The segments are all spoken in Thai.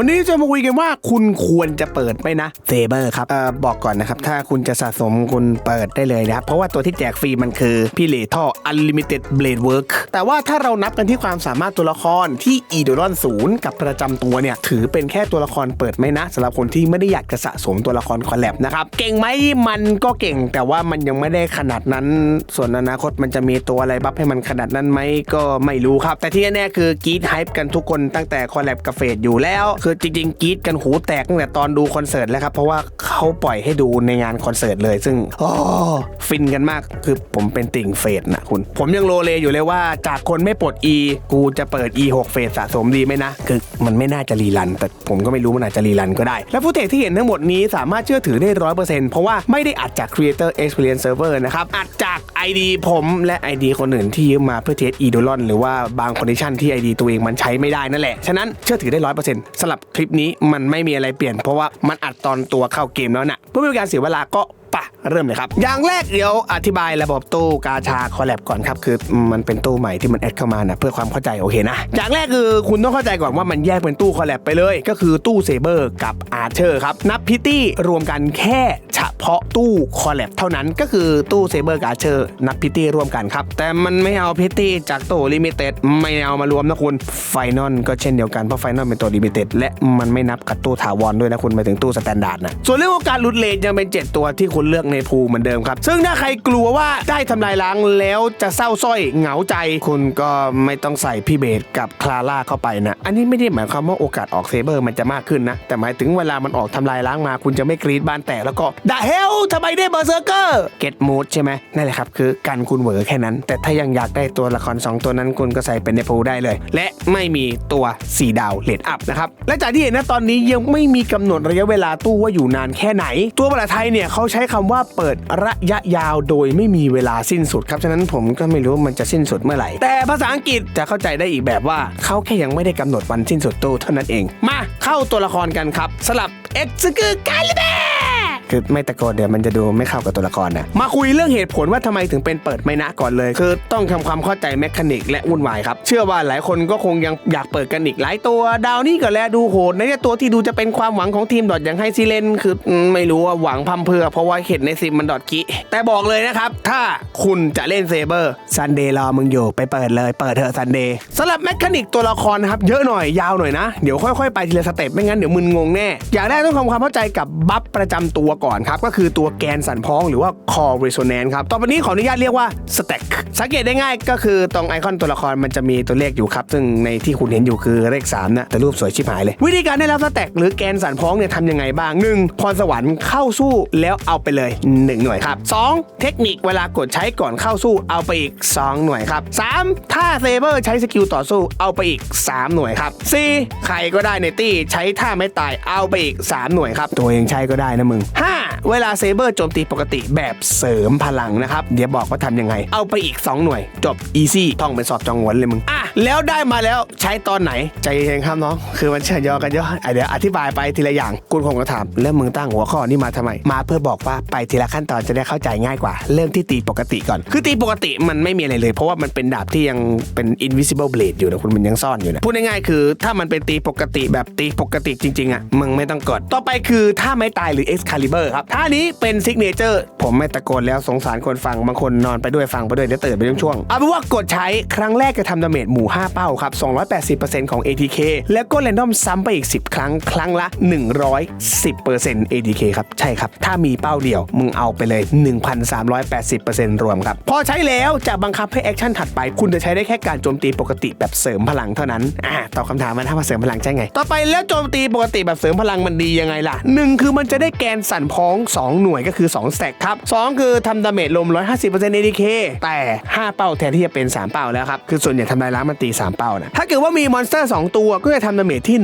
วันนี้จะมาคุยกันว่าคุณควรจะเปิดไหมนะเซเบอร์ครับเอ่อบอกก่อนนะครับ ถ้าคุณจะสะสมคุณเปิดได้เลยนะครับ เพราะว่าตัวที่แจกฟรีมันคือพี่เลท่อ Unlimited Blade Work แต่ว่าถ้าเรานับกันที่ความสามารถตัวละครที่อีโดรอนศูนย์กับประจำตัวเนี่ย ถือเป็นแค่ตัวละครเปิดไหมนะสำหรับคนที่ไม่ได้อยากจะสะสมตัวละครคอลแลบนะครับ เก่งไหมมันก็เก่งแต่ว่ามันยังไม่ได้ขนาดนั้น ส่วนอนาคตมันจะมีตัวอะไรบัฟให้มันขนาดนั้นไหมก็ไม่รู้ครับ แต่ที่แน่ๆคือกีดไฮป์กันทุกคนตั้งแต่คอลแลบกับเฟดอยู่แล้วคอจริงๆกรีดกันหูแตกตั้งแต่ตอนดูคอนเสิร์ตแล้วครับ เพราะว่าเขาปล่อยให้ดูในงานคอนเสิร์ตเลย ซึ่งโอ้ฟินกันมากคือผมเป็นติ่งเฟดนะคุณ ผมยังโลเลอยู่เลยว่าจากคนไม่ปลด E กูจะเปิด E 6 เฟสสะสมดีไหมนะ คือมันไม่น่าจะรีรัน แต่ผมก็ไม่รู้มันอาจจะรีรันก็ได้ และฟุตเทจที่เห็นทั้งหมดนี้สามารถเชื่อถือได้ร้อยเปอร์เซ็นต์เพราะว่าไม่ได้อัดจาก Creator Experience Server นะครับ อัดจาก ID ผมและ ID คนอื่นที่ยืมมาเพื่อเทส e d o l o n หรือว่าบางคอนดิชันที่ ID ตัวเองมันใช้ไม่ได้นั่นแหละฉะนั้นเชื่อถือได้ร้อยเปอร์เซ็นต์สำหรับคลิปนี้มันไม่มีอะไรเปลี่ยน เพราะว่ามันอัดตอนตัวเข้าเกมแล้วนะเพื่อไม่เป็นการเสียเวลาก็ปะเริ่มเลยครับ อย่างแรกเดี๋ยวอธิบายระบบตู้กาชาคอลแลบก่อนครับ คือมันเป็นตู้ใหม่ที่มันแอดเข้ามานะเพื่อความเข้าใจโอเคนะ อย่างแรกคือคุณต้องเข้าใจก่อนว่ามันแยกเป็นตู้คอลแลบไปเลย ก็คือตู้เซเบอร์กับอาร์เชอร์ครับ นับพิตตี้รวมกันแค่เฉ พาะตู้คอลแลบเท่านั้นก็คือตู้เซเบอร์กาเชอร์นับพิตตี้ร่วมกันครับ แต่มันไม่เอาพิตตี้จากตู้ลิมิเต็ดไม่เอามารวมนะคุณไฟนอลก็เช่นเดียวกัน เพราะไฟนอลเป็นตัวลิมิเต็ดและมันไม่นับกับตู้ถาวรด้วยนะคุณไปถึงตู้สแตนดาร์ดนะส่วนเรื่องของการหลุดเลนยังเป็น 7 ตัวที่คุณเลือกในพูลเหมือนเดิมครับ ซึ่งถ้าใครกลัวว่าได้ทำลายล้างแล้วจะเศร้าสร้อยเหงาใจ คุณก็ไม่ต้องใส่พี่เบสกับคลาร่าเข้าไปนะอันนี้ไม่ได้หมายความว่าโอกาสออกเซเบอร์มันจะมากขึ้นนะแต่หมายถึงเวลามันออกทำลายล้างมา คุณจะไม่กรีดบานแตกแล้วก็ดาเฮลทำไมได้เบอร์เซอร์เกอร์เก็ตมูดใช่ไหมนั่นแหละครับคือกันคุณเหวอแค่นั้น แต่ถ้ายังอยากได้ตัวละคร 2 ตัวนั้นคุณก็ใส่เป็นในพูได้เลย และไม่มีตัว 4 ดาวเลดอัพนะครับและจากที่เห็นนะตอนนี้ยังไม่มีกำหนดระยะเวลาตู้ว่าอยู่นานแค่ไหน ตัวภาษาไทยเนี่ยเขาใช้คำว่าเปิดระยะยาวโดยไม่มีเวลาสิ้นสุดครับฉะนั้นผมก็ไม่รู้มันจะสิ้นสุดเมื่อไหร่ แต่ภาษาอังกฤษจะเข้าใจได้อีกแบบว่าเขาแค่ยังไม่ได้กำหนดวันสิ้นสุดตู้เท่านั้นเอง มาเข้าตัวละครกันครับ สลับเอ็กซ์คือกาลิเบ คือไม่ตะโกนเดี๋ยวมันจะดูไม่เข้ากับตัวละครนะมาคุยเรื่องเหตุผลว่าทำไมถึงเป็นเปิดไม่นะก่อนเลย คือต้องทำความเข้าใจแมคานิกและวุ่นวายครับ เชื่อว่าหลายคนก็คงยังอยากเปิดกันอีกหลายตัว ดาวนี่ก็แลดูโหดในตัวที่ดูจะเป็นความหวังของทีมดอทอย่างให้ซีเลนคือไม่รู้ว่าหวังพัมเพื่อเพราะว่าเห็นในซิมมันดอทกิแต่บอกเลยนะครับถ้าคุณจะเล่นเซเบอร์ซันเดย์รอมึงอยู่ไปเปิดเลยเปิดเถอะซันเดย์สำหรับแมคานิกตัวละครครับเยอะหน่อยยาวหน่อยนะเดี๋ยวค่อยๆ ไปทีละสเต็ปไม่งั้นเดี๋ยวมึนงงแน่อยากได้ต้องทำความเข้าใจกับบัฟประจำตัวก่อนครับก็คือตัวแกนสันพ้องหรือว่า core resonance ครับต่อไปนี้ขออนุญาตเรียกว่า stack สังเกตได้ง่ายก็คือตรงไอคอนตัวละครมันจะมีตัวเลขอยู่ครับ ซึ่งในที่คุณเห็นอยู่คือเลข3นะแต่รูปสวยชิบหายเลย วิธีการได้รับสแต็กหรือแกนสันพ้องเนี่ยทำยังไงบ้าง 1. พรสวรรค์เข้าสู้แล้วเอาไปเลย 1 หน่วยครับ 2. เทคนิคเวลากดใช้ก่อนเข้าสู้เอาไปอีก 2 หน่วยครับ 3. ถ้าเซเบอร์ใช้สกิลต่อสู้เอาไปอีก 3 หน่วยครับ 4. ใครก็ได้ในตี้ใช้ท่าไม่ตายเอาไปอีก 3 หน่วยครับตัวเองใช้ก็ได้นะมึง 5. เวลาเซเบอร์โจมตีปกติแบบเสริมพลังนะครับ เดี๋ยวบอกว่าทำยังไง เอาไปอีก 2 หน่วย จบอีซี่ท่องเป็นสอบจองหวนเลยมึง อะ แล้วได้มาแล้วใช้ตอนไหน ใจเย็นครับน้อง คือมันเชื่อยอกันเยอะอะเดี๋ยวอธิบายไปทีละอย่างคุณคงจะถาม แล้วมึงตั้งหัวข้อนี้มาทำไม มาเพื่อบอกว่าไปทีละขั้นตอนจะได้เข้าใจง่ายกว่า เริ่มที่ตีปกติก่อน คือตีปกติมันไม่มีอะไรเลย เพราะว่ามันเป็นดาบที่ยังเป็น invisible blade อยู่นะคุณมันยังซ่อนอยู่นะพูดง่ายๆคือ ถ้ามันเป็นตีปกติแบบตีปกติจริงๆอะมึงไม่ต้องกดต่อไปคือท่าไม้ตายหรือ Excalibur ครับท่านี้เป็น signature ผมไม่ตะโกนแล้วสงสารคนฟังบางคนนอนไปด้วยฟังไปด้วยเดี๋ยวตื่นไปช่วงๆเอาเป็นว่ากดใช้ครั้งแรกจะทำดาเมจหมู่ 5 เป้าครับ 280%ของ ATK แล้วก็ r รนดอมซ้ำไปอีก 10 ครั้ง ครั้งละ 110% ATK ครับ ใช่ครับ ถ้ามีเป้าเดียว มึงเอาไปเลย 1,380%รวมครับ พอใช้แล้วจะบังคับให้แอคชั่นถัดไป คุณจะใช้ได้แค่การโจมตีปกติแบบเสริมพลังเท่านั้นอ่าตอบคำถามมาถ้ามาเสริมพลังใช่ไง ต่อไปแล้วโจมตีปกติแบบเสริมพลังมันดียังไงล่ะหนึ่งคือมันจะได้แกนสั่นพ้อง 2 หน่วยก็คือ2 stack ครับสองคือทำดาเมจลม 150% ADK แต่ 5 เป้าแทนที่จะเป็น 3 เป้าแล้วครับ คือส่วนใหญ่ทำลายล้างมันตี 3 เป้านะ ถ้าเกิดว่ามีมอนสเตอร์ 2 ตัวก็จะทำดาเมจที่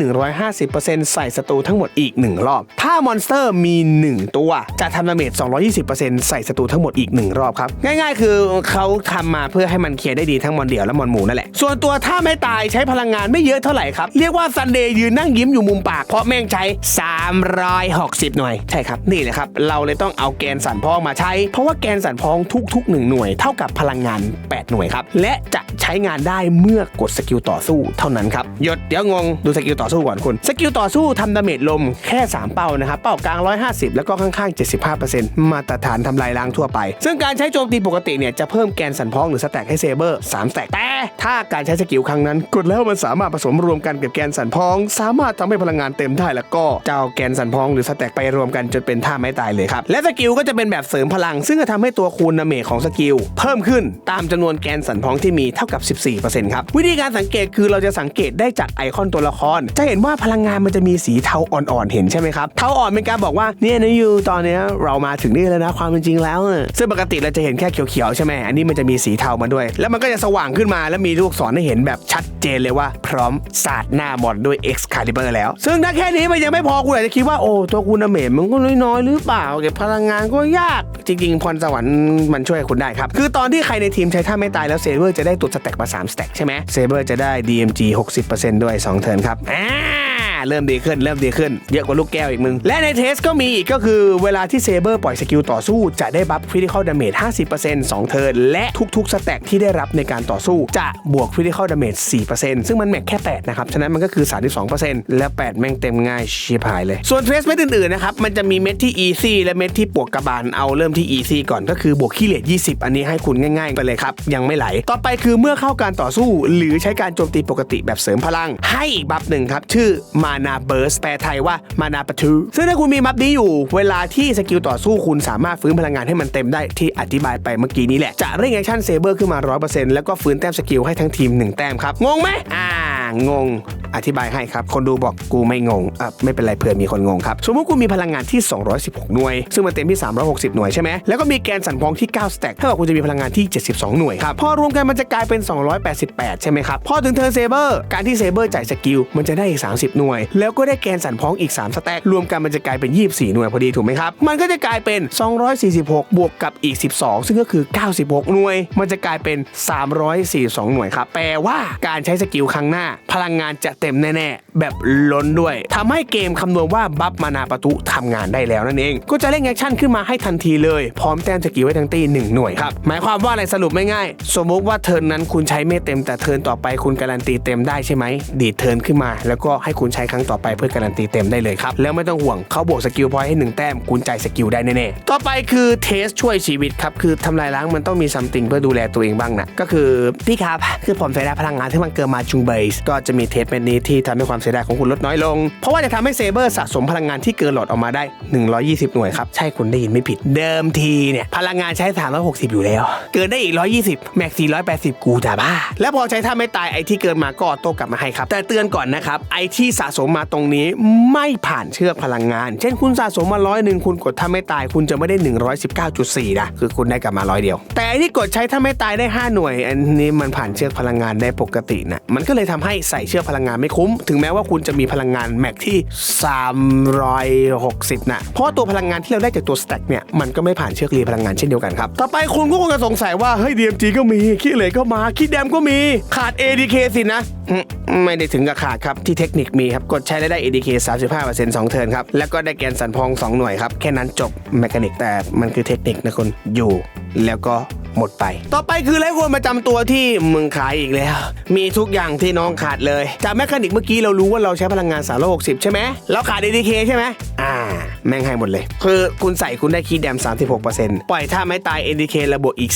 150%ใส่ศัตรูทั้งหมดอีก 1 รอบ ถ้ามอนสเตอร์มี 1 ตัว จะทำดาเมจ 220%ใส่ศัตรูทั้งหมดอีก 1 รอบครับ ง่ายๆ คือเขาทำมาเพื่อให้มันเคลียร์ได้ดีทั้งมอนเดี่ยวและมอนหมู่นั่นแหละ ส่วนตัวถ้าไม่ตายใช้พลังงานไม่เยอะเท่าไหร่ครับ เรียกว่าซันเดย์ยืนนั่งยิ้มอยู่มุมปากเพราะแม่งใช้ 360 หน่วย ใช่ครับนี่แหละครับ เราเลยต้องเอาแกนสันพองมาใช้ เพราะว่าแกนสันพองทุกๆ 1 หน่วย เท่ากับพลังงาน 8 หน่วยครับ และจะใช้งานได้เมื่อกดสกิลต่อสู้เท่านั้นครับหยดเดี๋ยวงงดูสกิลต่อสู้ก่อนคุณสกิลต่อสู้ทำดาเมจลมแค่ 3 เป้านะครับเป้ากลาง 150 แล้วก็ข้างๆ 75%มาตรฐานทำลายล้างทั่วไป ซึ่งการใช้โจมตีปกติเนี่ยจะเพิ่มแกนสันพองหรือสแต็กให้เซเบอร์3สแต็กแต่ถ้าการใช้สกิลครั้งนั้น กดแล้วมันสามารถผสมรวมกันกับแกนสันพอง สามารถทำให้พลังงานเต็มได้แล้วก็จะเอาแกนสันพองหรือสแต็กไปรวมกันจนเป็นท่าไม้ตายเลยครับ และสกิลก็จะเป็นแบบเสริมพลัง ซึ่งจะทำให้ตัวคูณดาเมจของสกิล เพิ่มขึ้นตามจำนวนแกนสันพองที่มีเท่ากับ 14%ครับ วิธีการสังเกตคือเราจะสังเกตได้จากไอคอนตัวละคร จะเห็นว่าพลังงานมันจะมีสีเทาอ่อนๆเห็นใช่ไหมครับ เทาอ่อนเป็นการบอกว่าเนี่ยนะยูตอนนี้เรามาถึงนี่แล้วนะความเป็นจริงแล้ว ซึ่งปกติเราจะเห็นแค่เขียวๆใช่ไหมอันนี้มันจะมีสีเทามาด้วย แล้วมันก็จะสว่างขึ้นมาแล้วมีลูกศรให้เห็นแบบชัดเจนเลยว่า พร้อมสาดหน้าบอลด้วย Excalibur แล้ว ซึ่งถ้าแค่นี้มันยังไม่พอคุณอาจจะคิดว่าโอ้ตัวคุณเมจมันก็น้อยน้อยหรือเปล่า เก็บพลังงานก็ยาก จริง ๆ พรสวรรค์มันช่วยคุณได้ครับ คือตอนที่ใครในทีมใช้ท่าไม่ตายแล้วเซเบอร์จะได้ตุดสแต็กมา3สแต็กใช่ไหมเซเบอร์จะได้ DMG 60%ด้วย 2 เทิร์นครับอ่า เริ่มดีขึ้น เริ่มดีขึ้น เยอะกว่าลูกแก้วอีกมึง และในเทสก็มีอีกก็คือเวลาที่เซเบอร์ปล่อยสกิลต่อสู้จะได้บัฟคริติคอลดาเมจ50% 2 เทิร์นและทุกๆสแต็กที่ได้รับในการต่อสู้จะบวกคริติคอลดาเมจ4%ซึ่งมันแม็กแค่ 8 นะครับ ฉะนั้นมันก็คือ 32%และ 8 แม่งเต็มง่ายชิบหายเลย ส่วนเทสเม็ดอื่นๆนะครับมันจะมีเม็ดที่ easy และเม็ดที่ปวกกระบาลเอาเริ่มที่ easy ก่อนก็คือบวกขี้เหล็ก20 อันนี้ให้คุณง่าย ๆ ไปเลยครับยังไม่ไหล ต่อไปคือเมื่อเข้าการต่อสู้ หรือใช้การโจมตีปกติแบบเสริมพลัง ให้อีกบัฟหนึ่งครับชื่อมาานาเบิร์สแปลไทยว่ามานาปะทุซึ่งถ้าคุณมีบัฟนี้อยู่ เวลาที่สกิลต่อสู้คุณสามารถฟื้นพลังงานให้มันเต็มได้ที่อธิบายไปเมื่อกี้นี้แหละ จะเร่งแอคชั่นเซเบอร์ขึ้นมา 100%แล้วก็ฟื้นแต้มสกิลให้ทั้งทีม 1 แต้มครับ งงไหมอ่างง อธิบายให้ครับ คนดูบอกกูไม่งงอะไม่เป็นไรเผื่อมีคนงงครับ สมมติคุณมีพลังงานที่ 216 หน่วย ซึ่งมันเต็มที่ 360 หน่วยใช่ไหมแล้วก็มีแกนสันพองที่ 9 สแต็กเท่ากับคุณจะมีพลังงานที่ 72 หน่วยครับ พอรวมกันมันจะกลายเป็น 288 ใช่ไหมครับ พอถึงเทิร์เซเบอร์ การที่เซเบอร์จ่ายสกิลมันจะได้อีก 30 หน่วยแล้วก็ได้แกนสันพองอีก 3 สแต็กรวมกันมันจะกลายเป็น 24 หน่วยพอดีถูกไหมครับ มันก็จะกลายเป็น 246 บวกกับอีก 12 ซึ่งก็คือ 96 หน่วย มันจะกลายเป็น 342 หน่วยครับ แปลว่าการใช้สกิลครั้งหน้า พลังงานจะเต็มแน่ๆ แบบล้นด้วยทำให้เกมคำนวณว่าบัฟมานาประตุทำงานได้แล้วนั่นเอง ก็จะเร่งแอคชั่นขึ้นมาให้ทันทีเลย พร้อมแต้มสกิลไว้ทั้งตีหนึ่งหน่วยครับ หมายความว่าอะไรสรุปไม่ง่าย สมมติว่าเทิร์นนั้นคุณใช้ไม่เต็มแต่เทิร์นต่อไปคุณการันตีเต็มได้ใช่ไหมดีเทิร์นขึ้นมา แล้วก็ให้คุณใช้ครั้งต่อไปเพื่อการันตีเต็มได้เลยครับ แล้วไม่ต้องห่วงเขาบวกสกิลพอยต์ให้หนึ่งแต้มคุณจ่ายสกิลได้แน่ๆต่อไปคือเทสช่วยชีวิตครับคือทำลายล้างมันต้องมีซัมติงเพื่อดูแลตัวเองบ้างนะก็คือพี่ครับคือผมเสียดายพลังงานที่มันเกินมาจุงเบสก็จะมีเทสเม็ดนี้ที่ทำให้ความเสียดายของคุณลดน้อยลง เพราะว่าจะทำให้เซเบอร์สะสมพลังงานที่เกินหลอดออกมาได้ 120 หน่วยครับใช่คุณได้ยินไม่ผิดเดิมทีเนี่ยพลังงานใช้ 360 อยู่แล้ว เกินได้อีก 120 แม็ก 480 กูจะบ้า แล้วพอใช้ท่าไม่ตายไอที่เกินมาก็ออโต้กลับมาให้ครับแต่เตือนก่อนนะครับไอที่สะสมมาตรงนี้ไม่ผ่านเชือกพลังงาน เช่นคุณสะสมมาร้อยหนึ่งคุณกดท่าไม่ตาย คุณจะไม่ได้ 119.4นะคือคุณได้กลับมาร้อยเดียว แต่ไอ้ที่กดใช้ท่าไม่ตายได้ 5 หน่วย อันนี้มันผ่านเชือกพลังงานได้ปกตินะมันก็เลยทำให้ใส่เชือกพลังงานไม่คุ้ม ถึงแม้ว่าคุณจะมีพลังงานแม็กที่ 360 นะเพราะว่าตัวพลังงานที่เราได้จากตัวสแต็กเนี่ยมันก็ไม่ผ่านเชือกรีพลังงานเช่นเดียวกันครับต่อไปคุณก็คงจะสงสัยว่าเฮ้ย DMG ก็มีขี้เหร่ก็มาขี้แดมก็มีขาด ADK สินะอืมไม่ได้ถึงกับขาดครับที่เทคนิคมีครับกดใช้แล้ได้ ADK 35% 2เทิร์นครับ แล้วก็ได้แกนสันพอง 2 หน่วยครับ แค่นั้นจบแมคานิกแต่มันคือเทคนิคนะคุณอยู่ แล้วก็หมดไป ต่อไปคือไรควรประจำตัวที่มึงขายอีกแล้ว มีทุกอย่างที่น้องขาดเลย จากแมคานิกเมื่อกี้เรารู้ว่าเราใช้พลังงาน360ใช่ไหมเราขาด ADK ใช่ไหมอ่า แม่งให้หมดเลย คือคุณใส่คุณได้คีย์แดม 36%ปล่อยถ้าไม่ตาย ADK ระบวกอีก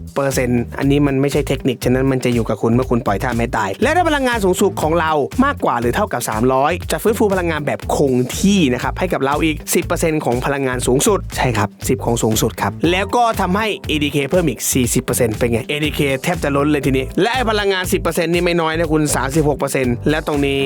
40%อันนี้มันไม่ใช่เทคนิคฉะนั้นมันจะอยู่กับคุณเมื่อคุณปล่อยท่าไม่ตาย และถ้าพลังงานสูงสุดของเรามากกว่าหรือเท่ากับ 300 จะฟื้นฟูพลังงานแบบคงที่นะครับให้กับเราอีก 10%ของพลังงานสูงสุด ใช่ครับ 10 ของสูงสุดครับ แล้วก็ทำให้ ADK เพิ่มอีก 40%เป็นไง ADK แทบจะล้นเลยทีนี้ และพลังงาน 10%นี่ไม่น้อยนะคุณ 36%แล้วตรงนี้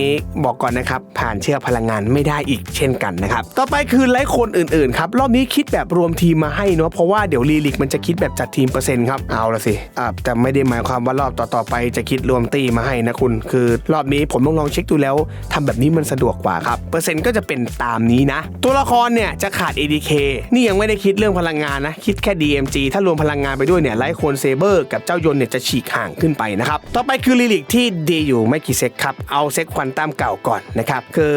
บอกก่อนนะครับผ่านเชือกพลังงานไม่ได้อีกเช่นกันนะครับต่อไปคือไลฟ์คนอื่นๆครับรอบนี้คิดแบบรวมทีมมาให้เนาะเพราะว่าเดี๋ยวลีลิกมันจะคิดแบบจัดทีมเปอร์เซ็นต์ครับเอาละสิอ่าแต่ไม่ได้หมายความว่ารอบต่อๆไปจะคิดรวมตีมาให้นะคุณ คือรอบนี้ผมต้องลองเช็คดูแล้วทำแบบนี้มันสะดวกกว่าครับ เปอร์เซ็นต์ก็จะเป็นตามนี้นะ ตัวละครเนี่ยจะขาด ADK นี่ยังไม่ได้คิดเรื่องพลังงานนะ คิดแค่ DMG ถ้ารวมพลังงานไปด้วยเนี่ยไลท์โคนเซเบอร์กับเจ้ายนเนี่ยจะฉีกห่างขึ้นไปนะครับ ต่อไปคือลิลิกที่ดีอยู่ไม่กี่เซตครับ เอาเซตควันตามเก่าก่อนนะครับคือ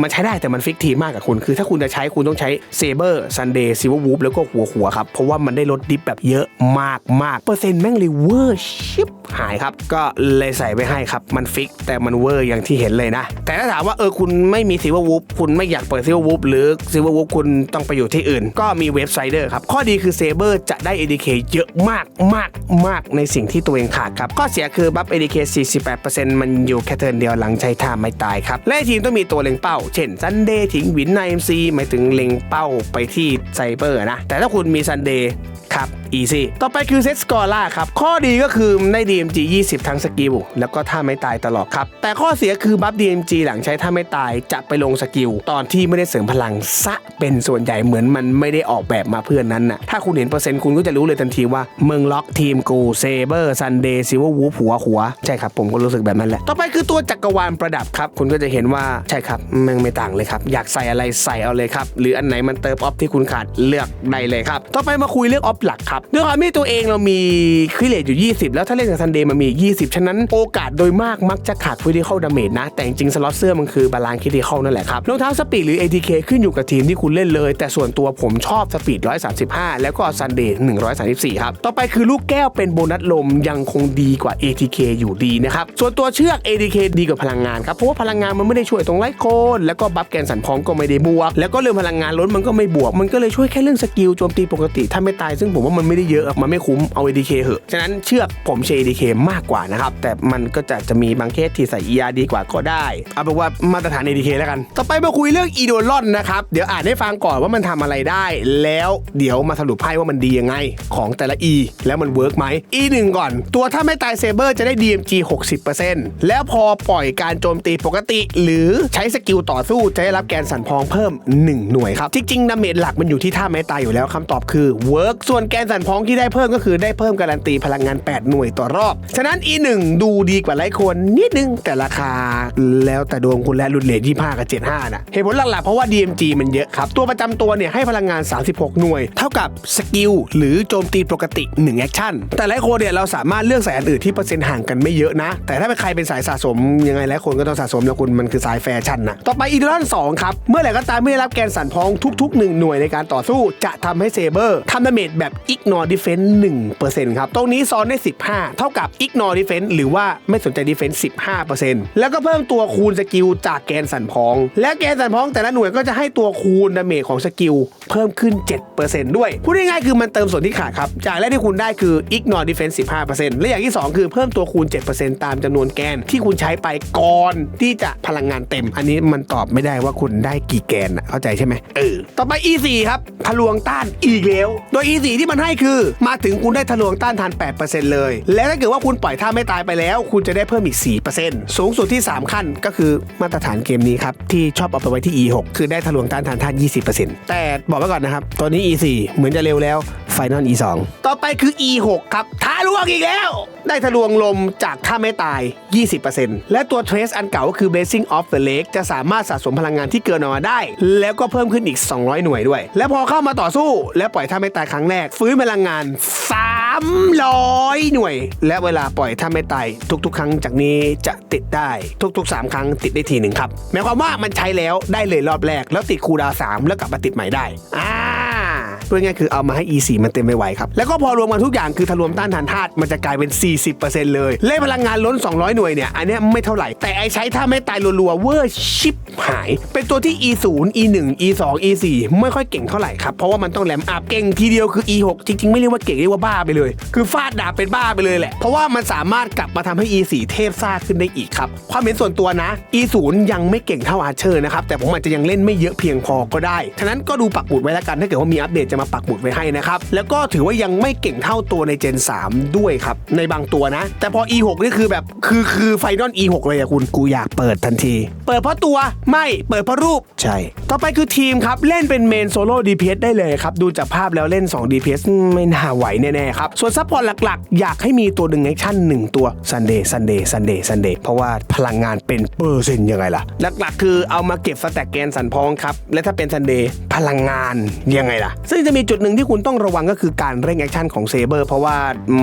มันใช้ได้แต่มันฟิกทีมากกับคุณ คือถ้าคุณจะใช้คุณต้องใช้เซเบอร์ซันเดย์ซิววูฟแล้วก็หัวหัวครับเพราะว่ามันได้ลดดิฟแบบเยอะมากมากเปอร์เซ็นต์แม่งเลยเวอร์ชิป หายครับ ก็เลยใส่ไปให้ครับ มันฟิกแต่มันเวอร์อย่างที่เห็นเลยนะ แต่ถ้าถามว่าเออคุณไม่มีซิวอร์วูฟคุณไม่อยากเปิดซิวอร์วูฟหรือซิวอร์วูฟคุณต้องไปอยู่ที่อื่น ก็มีเว็บไซเดอร์ครับ ข้อดีคือเซเบอร์จะได้ ADK เยอะมากมากมากในสิ่งที่ตัวเองขาดครับ ข้อเสียคือบัฟ ADK 48%มันอยู่แค่เทิร์นเดียวหลังใช้ท่าไม่ตายครับ และทีมต้องมีตัวเล็งเป้า เช่นซันเดย์ทิ้งวินใน MC หมายถึงเล็งเป้าไปที่ไซเบอร์นะแต่ถ้าคุณมีซันเดย์ครับ easy ต่อไปคือเซตสกอร่าครับข้อดีก็คือได้ DMG 20 ทั้งสกิลแล้วก็ท่าไม่ตายตลอดครับ แต่ข้อเสียคือบัฟ DMG หลังใช้ท่าไม่ตายจะไปลงสกิลตอนที่ไม่ได้เสริมพลังซะเป็นส่วนใหญ่เหมือนมันไม่ได้ออกแบบมาเพื่อนนั้นน่ะถ้าคุณเห็นเปอร์เซ็นต์คุณก็จะรู้เลยทันทีว่าเมืองล็อกทีมกูเซเบอร์ซันเดย์ซิววูฟหัวหัวใช่ครับผมก็รู้สึกแบบนั้นแหละต่อไปคือตัวจักรวาลประดับครับคุณก็จะเห็นว่าใช่ครับแมันไม่ต่างเลยครับอยากใส่อะไรใส่เอาเลยครับหรืออันไหนมันเติมออฟที่คุณขาดเลือกได้เลยครับต่อไปมาคุยเรื่องออฟหลักครับด้วยความที่ตัวเองเรามีคริเลตอยู่ 20 แล้วถ้าเล่นกับซันเดย์มันมี 20 ฉะนั้นโอกาสโดยมากมักจะขาดคริติคอลดาเมจนะ แต่จริงๆสล็อตเสื้อมันคือบาลานซ์คริติคอลนั่นแหละครับรองเท้าสปีดหรือ ATK ขึ้นอยู่กับทีมที่คุณเล่นเลย แต่ส่วนตัวผมชอบสปีด 135 แล้วก็ซันเดย์134 ครับ ต่อไปคือลูกแก้วเป็นโบนัสลมยังคงดีกว่า ATK อยู่ดีนะครับส่วนตัวเชือก ATK ดีกว่าพลังงานครับเพราะว่าพลังงานมันไม่ได้ช่วยตรงไล่โคนแล้วก็บัฟแกนสันพองก็ไม่ได้บวก แล้วก็เรื่องพลังงานล้นมันก็ไม่บวก มันก็เลยช่วยแค่เรื่องสกิลโจมตีปกติถ้าไม่ตายซึ่งผมว่ามันไม่ได้เยอะมันไม่คุ้มเอา ATK เหอะฉะนั้นเชือกผมเช ATK มากกว่านะครับ แต่มันก็จะจะมีบางเคสที่ใส่ ER ดีกว่าก็ได้ เอาเป็นว่ามาตรฐาน ATK แล้วกัน ต่อไปมาคุยเรื่องอีโดลอนนะครับ เดี๋ยวอ่านให้ฟังก่อนว่ามันทำอะไรได้ แล้วเดี๋ยวมาสรุปให้ว่ามันดียังไง ของแต่ละ E แล้วมันเวิร์กไหม E 1ก่อน ตัวถ้าไม่ตายเซเบอร์จะได้ DMG 60%แล้วพอปล่อยการโจมตีปกติ หรือใช้สกิลต่อสู้จะได้รับแกนสันพองเพิ่ม 1 หน่วยครับ จริงๆดาเมจหลักมันอยู่ที่ท่าไม่ตายอยู่แล้วคำตอบคือเวิร์กส่วนแกนสันพองที่ได้เพิ่มก็คือได้เพิ่มการันตีพลังงาน 8 หน่วยต่อรอบฉะนั้น E 1 ดูดีกว่าไลท์โคนนิดนึงแต่ราคาแล้วแต่ดวงคุณและรุ่นเลท25กับ75นะเหตุผลหลักๆเพราะว่า DMG มันเยอะครับ ตัวประจำตัวเนี่ยให้พลังงาน 36 หน่วย เท่ากับสกิลหรือโจมตีปกติ1แอคชั่นแต่ไลท์โคนเนี่ยเราสามารถเลือกสายอันอื่นที่เปอร์เซ็นต์ห่างกันไม่เยอะนะ แต่ถ้าเป็นใครเป็นสายสะสมยังไงไลท์โคนก็ต้องสะสมแล้วคุณมันคือสายแฟชั่นนะต่อไปอีดอน2ครับเมื่อไหร่ก็ตามไม่ได้รับแกนสันพองทุกๆ 1 หน่วยในการต่อสู้จะทำให้เซเบอร์ทำดาเมจแบบ ignore defense 1%ครับตรงนี้ซ้อนได้ 15 เท่ากับ ignore defense หรือว่าไม่สนใจ defense 15%แล้วก็เพิ่มตัวคูณสกิลจากแกนสันพอง และแกนสันพองแต่ละหน่วยก็จะให้ตัวคูณดาเมจของสกิลเพิ่มขึ้น 7%ด้วย พูดง่ายๆคือมันเติมส่วนที่ขาดครับ จากแรกที่คุณได้คือ ignore defense 15%และอย่างที่ 2 คือเพิ่มตัวคูณ 7%ตามจำนวนแกนที่คุณใช้ไปก่อนที่จะพลังงานเต็ม อันนี้มันตอบไม่ได้ว่าคุณได้กี่แกนอะเข้าใจใช่ไหมเออต่อไป E4 ครับทะลวงต้านอีกแล้วโดย E4 ที่มันให้คือ มาถึงคุณได้ทะลวงต้านทาน 8%เลย และถ้าเกิดว่าคุณปล่อยท่าไม่ตายไปแล้ว คุณจะได้เพิ่มอีก 4%สูงสุดที่ 3 ขั้นก็คือมาตรฐานเกมนี้ครับ ที่ชอบเอาไปไว้ที่ E6 คือได้ทะลวงต้านทานท่าน20%แต่บอกไว้ก่อนนะครับตัวนี้ E4 เหมือนจะเร็วแล้ว Final E2 ต่อไปคือ E6 ครับทะลวงอีกแล้ว ได้ทะลวงลมจากท่าไม่ตาย 20%และตัว Trace อันเก่าก็คือ Blazing of the Lake จะสามารถสะสมพลังงานที่เกินออกมาได้ แล้วก็เพิ่มขึ้นอีก 200 หน่วยด้วย และพอเข้ามาต่อสู้ และปล่อยท่าไม่ตายครั้งแรก ฟื้นพลังงาน 300 หน่วย แและเวลาปล่อยถ้าไม่ตายทุกๆ ครั้งจากนี้จะติดได้ทุกๆ 3 ครั้งติดได้ทีหนึ่งครับหมายความว่ามันใช้แล้วได้เลยรอบแรก แล้วติดคูดาวน์3แล้วกลับมาติดใหม่ได้อ่า พูดง่ายคือเอามาให้ E4 มันเต็มไปไวครับ แล้วก็พอรวมกันทุกอย่างคือทะลวงต้านทานธาตุมันจะกลายเป็น 40%เลย เล่นพลังงานล้น 200 หน่วยเนี่ย อันเนี้ยไม่เท่าไหร่ แต่ไอใช้ท่าไม่ตายรัวๆเวอร์ชิปหาย เป็นตัวที่ E0 E1 E2 E4 ไม่ค่อยเก่งเท่าไหร่ครับ เพราะว่ามันต้องแหลมอัพเก่งทีเดียวคือ E6 จริงๆ ไม่เรียกว่าเก่งเรียกว่าบ้าไปเลย คือฟาดดาบเป็นบ้าไปเลยแหละ เพราะว่ามันสามารถกลับมาทำให้ E4 เทพซ่าขึ้นได้อีกครับ ความเห็นส่วนตัวนะ E0 ยังไม่เก่งเท่าอาร์เชอร์นะครับ แต่ผมอาจจะยังเล่นไม่เยอะเพียงพอก็ได้ ฉะนั้นก็ดูปักหมุดไว้แล้วกันถ้าเกิดว่ามีอัปเดตจะมาปักหมุดไว้ให้นะครับ แล้วก็ถือว่ายังไม่เก่งเท่าตัวในเจน 3 ด้วยครับ ในบางตัวนะ แต่พอ E6 นี่คือแบบคือคือไฟนอล E6 เลยอะคุณกูอยากเปิดทันที เปิดเพราะตัวไม่เปิดเพราะรูปใช่ ต่อไปคือทีมครับ เล่นเป็นเมนโซโล่ DPS ได้เลยครับ ดูจากภาพแล้วเล่น 2 DPS ไม่น่าไหวแน่ๆครับ ส่วนซัพพอร์ตหลักๆ อยากให้มีตัวดึงแอคชั่น1ตัว Sunday Sunday Sunday Sunday เพราะว่าพลังงานเป็นเปอร์เซ็นต์ยังไงล่ะ หลักๆ คือเอามาเก็บสแต็กแกนสันพองครับและถ้าเป็น Sunday พลังงานยังไงล่ะ ซึ่งจะจะมีจุดหนึ่งที่คุณต้องระวังก็คือการเร่งแอคชั่นของเซเบอร์เพราะว่า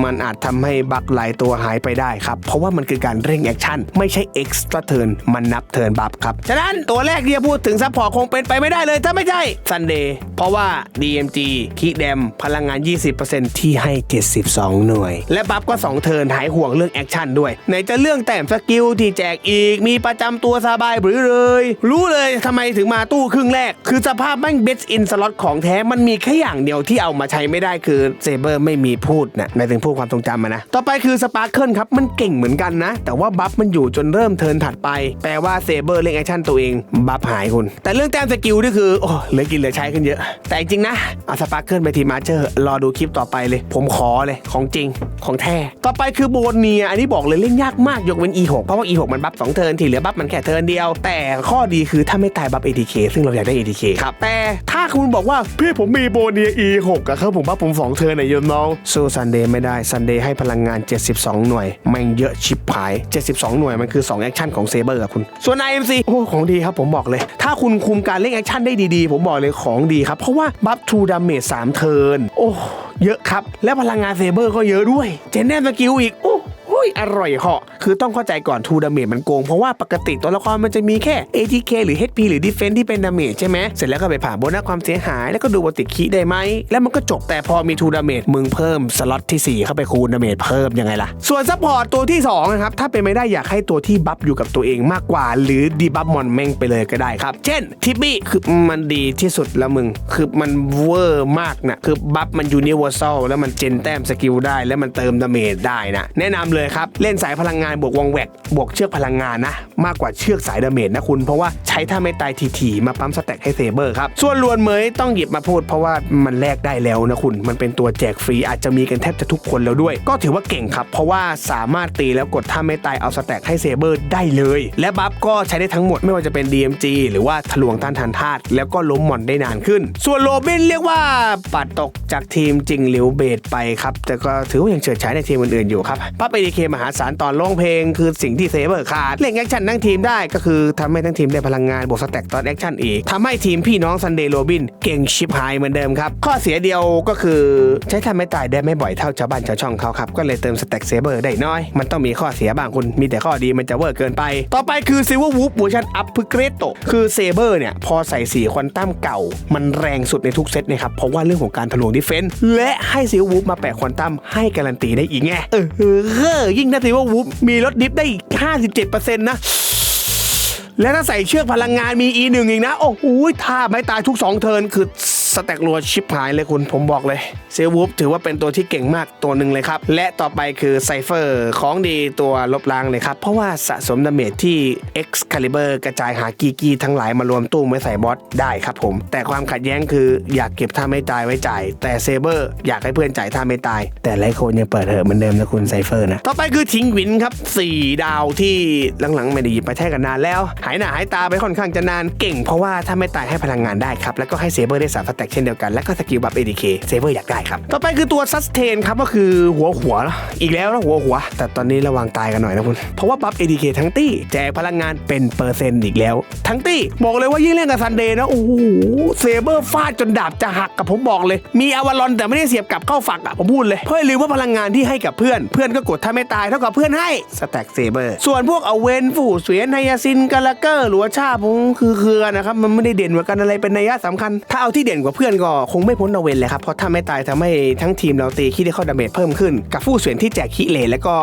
มันอาจทำให้บัคหลายตัวหายไปได้ครับ เพราะว่ามันคือการเร่งแอคชั่นไม่ใช่เอ็กซ์ตร้าเทิร์นมันนับเทิร์นบัฟครับ ฉะนั้นตัวแรกที่จะพูดถึงซัพพอร์ตคงเป็นไปไม่ได้เลยถ้าไม่ใช่ซันเดย์เพราะว่า DMG คีแดมพลังงาน 20%ที่ให้ 72 หน่วย และบัฟก็ 2 เทิร์นหายห่วงเรื่องแอคชั่นด้วยไหนจะเรื่องแต้มสกิลที่แจกอีกมีประจำตัวสบายหรือเลย รู้เลยทำไมถึงมาตู้ครึ่งแรก คือสภาพแม่งเบสอินสล็อตของแท้มันมีแค่อย่างเดียวที่เอามาใช้ไม่ได้คือเซเบอร์ไม่มีพูดนะหมายถึงพูดความทรงจำมานะ ต่อไปคือสปาร์เคิลครับ มันเก่งเหมือนกันนะ แต่ว่าบัฟมันอยู่จนเริ่มเทิร์นถัดไป แปลว่าเซเบอร์เล่นแอคชั่นตัวเองบัฟหายคุณ แต่เรื่องแต้มสกิลนี่คือ โอ้เหลือกินเหลือใช้ขึ้นเยอะ แต่จริงๆนะเอาสปาร์เคิลไปทีมมาเจอร์รอดูคลิปต่อไปเลย ผมขอเลยของจริงของแท้ต่อไปคือโบเนียอันนี้บอกเลยเล่นยากมากยกเว้น E6 เพราะว่า E6 มันบัฟ2เทิร์นที่เหลือบัฟมันแค่เทิร์นเดียว แต่ข้อดีคือถ้าไม่ตายบัฟ ATK ซึ่งเราอยากได้ ATK ครับแต่ถ้าคุณบอกว่าพี่ผมมีโบเนีย E6 อะครับผมบัฟผม2เทิร์นไหนยนน้องสู้ซันเดย์ไม่ได้ซันเดย์ให้พลังงาน 72 หน่วยแม่งเยอะชิบหาย 72 หน่วยมันคือ 2 แอคชั่นของเซเบอร์อะคุณ ส่วน IMC โอ้ของดีครับผมบอกเลย ถ้าคุณคุมการเล่นแอคชั่นได้ดีๆ ผมบอกเลยของดีครับ เพราะว่าบัฟทูดาเมจ3เทิร์นโอ้เยอะครับ และพลังงานเซเบอร์ก็เยอะด้วย เจนแนมสกิลอีกโอ้ ยอร่อยเหาะคือต้องเข้าใจก่อนทูดาเมจมันโกง เพราะว่าปกติตัวละครมันจะมีแค่ ATK หรือ HP หรือ Defense ที่เป็นดาเมจใช่ไหมเสร็จแล้วก็ไปผ่านโบนัสความเสียหาย แล้วก็ดูว่าติดคีได้ไหม แล้วมันก็จบแต่พอมีทูดาเมจมึงเพิ่มสล็อตที่ 4 เข้าไปคูณดาเมจเพิ่มยังไงล่ะ ส่วนซัพพอร์ตตัวที่2นะครับถ้าเป็นไม่ได้อยากให้ตัวที่บัฟอยู่กับตัวเองมากกว่า หรือดีบัฟมอนแม่งไปเลยก็ได้ครับ เช่นทิปปี้คือมันดีที่สุดแล้วมึงคือมันเวอร์มากนะคือบัฟมันยูนิเวอร์แซลแล้วมันเจนแต้มสกิลได้ แล้วมันเติมดาเมจได้นะแนะนำเลยครับ เล่นสายพลังงานบวกวงแหวกบวกเชือกพลังงานนะ มากกว่าเชือกสายดาเมจนะคุณ เพราะว่าใช้ท่าไม่ตายทีๆมาปั๊มสแต็กให้เซเบอร์ครับ ส่วนลวนเมยต้องหยิบมาพูดเพราะว่ามันแลกได้แล้วนะคุณ มันเป็นตัวแจกฟรีอาจจะมีกันแทบจะทุกคนแล้วด้วย ก็ถือว่าเก่งครับ เพราะว่าสามารถตีแล้วกดท่าไม่ตายเอาสแต็กให้เซเบอร์ได้เลย และบัฟก็ใช้ได้ทั้งหมดไม่ว่าจะเป็น DMG หรือว่าทะลวงต้านทานธาตุแล้วก็ล้มหมอนได้นานขึ้น ส่วนโรบินเรียกว่าปัดตกจากทีมจริงหลิวเบดไปครับแต่ก็ถือว่ายังเฉิดฉายในทีมอื่นๆอยู่ครับปั๊บเอดีเคมหาศาลตอนร้องเพลง คือสิ่งที่เซเบอร์ขาดเล่นแอคชั่นทั้งทีมได้ก็คือทำให้ทั้งทีมได้พลังงานบวกสแต็กตอนแอคชั่นอีกทำให้ทีมพี่น้องซันเดย์โรบินเก่งชิบหายเหมือนเดิมครับ ข้อเสียเดียวก็คือใช้ทำไม่ตายได้ไม่บ่อยเท่าชาวบ้านชาวช่องเขาครับ ก็เลยเติมสแต็กเซเบอร์ได้น้อย มันต้องมีข้อเสียบ้างคุณ มีแต่ข้อดีมันจะเวอร์เกินไป ต่อไปคือซิลเวอร์วูฟเวอร์ชันอัพพเกรโตคือเซเบอร์เนี่ยพอใส่สีควอนตัมเก่า มันแรงสุดในทุกเซตนะครับเพราะว่าเรื่องของการทะลวงดิเฟนส์และให้ซิลเวอร์วูฟมาแปะควอนตัมให้การันตีได้อีกไงเออเอยิ่งถ้าเทเบิลวูฟมีลดดิฟได้อีก 57%นะและถ้าใส่เชือกพลังงานมี E1 อีกนะ โอ้โหท่าไม่ตายทุก 2 เทิร์นคือ สแต็กรัวชิปหายเลยคุณผมบอกเลยเซลวูฟถือว่าเป็นตัวที่เก่งมากตัวหนึ่งเลยครับ และต่อไปคือไซเฟอร์ของดีตัวลบล้างเลยครับ เพราะว่าสะสมดาเมจที่ Excalibur กระจายหากีกีทั้งหลายมารวมตู้ไว้ใส่บอสได้ครับผม แต่ความขัดแย้งคืออยากเก็บท่าไม่ตายไว้จ่าย แต่เซเบอร์อยากให้เพื่อนจ่ายท่าไม่ตาย แต่ไลโคนยังเปิดเหอะเหมือนเดิมนะคุณไซเฟอร์นะต่อไปคือทิงวินครับสี่ดาวที่หลังๆไม่ได้หยิบไปแท้กันนานแล้ว หายหน้าหายตาไปค่อนข้างจะนานเก่ง เพราะว่าถ้าไม่ตายให้พลังงานได้ครับแล้วก็ให้เซเบอร์ได้สามสแตกเช่นเดียวกันแล้วก็สกิลบัฟ ADK เซเบอร์อยากได้ครับต่อไปคือตัวซัสเทนครับก็คือหัวหัวเนอะอีกแล้วนะหัวหัว แต่ตอนนี้ระวังตายกันหน่อยนะคุณเพราะว่าบัฟ ADK ทั้งตี้แจกพลังงานเป็นเปอร์เซ็นต์อีกแล้ว ทั้งตี้บอกเลยว่ายิ่งเล่นกับซันเดย์นะโอ้โหเซเบอร์ฟาดจนดาบจะหักกับผมบอกเลย มีอวารอนแต่ไม่ได้เสียบกลับเข้าฝักอะผมพูดเลยเพราะอย่าลืมว่าพลังงานที่ให้กับเพื่อนเพื่อนก็กดถ้าไม่ตายเท่ากับเพื่อนให้สแต็กเซเบอร์ส่วนพวกเอาเวนฟูเสวียนไฮยาซินกาลาเกอร์หรือว่าชาพงคือเคือนะครับมันไม่ได้เด่นกว่ากันอะไรเป็นนัยยะสำคัญ ถ้าเอาที่เด่นกว่าเพื่อนก็คงไม่พ้นเอาเวนเลยครับเพราะถ้าไม่ตายทำให้ทั้งทีมเราตีคิดได้เข้าดาเมจเพิ่มขึ้น กับฟู่เสวียนที่แจกคิเลแล้วก็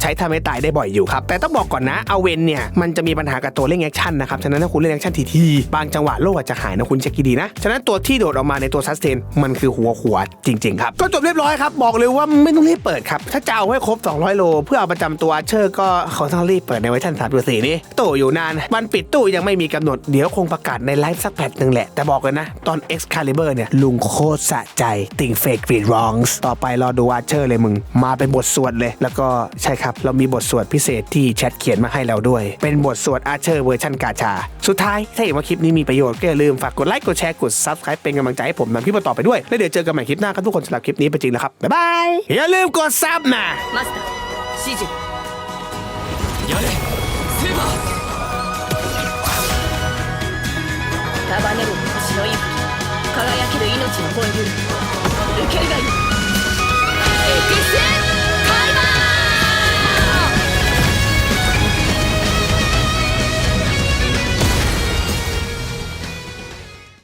ใช้ทำให้ตายได้บ่อยอยู่ครับแต่ต้องบอกก่อนนะเอาเวนเนี่ยมันจะมีปัญหากับตัวเล่นแอคชั่นนะครับฉะนั้นถ้าคุณเล่นแอคชั่นทีๆบางจังหวะโลกอาจจะหายนะคุณเช็คดีนะฉะนั้นตัวที่โดดออกมาในตัวซัสเทนมันคือหัวหัวจริงๆครับก็จบเรียบร้อยครับบอกเลยว่าไม่ต้องรีบเปิดครับถ้าจะเอาให้ครบ 200 โล เพื่อเอาประจำตัวอาร์เชอร์ก็เขาต้องรีบเปิดในเวอร์ชัน3 4นี่ตู้อยู่นานวันปิดตู้ยังไม่มีกำหนดเดี๋ยวคงประกาศในไลฟ์สักแพทหนึ่งแหละแต่บอกเลยนะตอน X-Cal เนี่ย ลุงโคตรสะใจ ติ่งเฟกฟีดรองส์ต่อไปรอดูอาร์เชอร์เลยมึง มาเป็นบทสวดเลย แล้วก็ใช่ครับ เรามีบทสวดพิเศษที่แชทเขียนมาให้เราด้วย เป็นบทสวดอาร์เชอร์เวอร์ชันกาชา สุดท้ายถ้าเห็นว่าคลิปนี้มีประโยชน์ก็อย่าลืมฝากกดไลค์กดแชร์กด subscribe เป็นกำลังใจให้ผมนำคลิปต่อไปด้วยแล้วเดี๋ยวเจอกันใหม่คลิปหน้าครับทุกคนสำหรับคลิปนี้ไปจริงแล้วครับบ๊ายบายอย่าลืมกดซับนะ マスター指示やれセーバー束ねる 命は燃える。受けるがいい。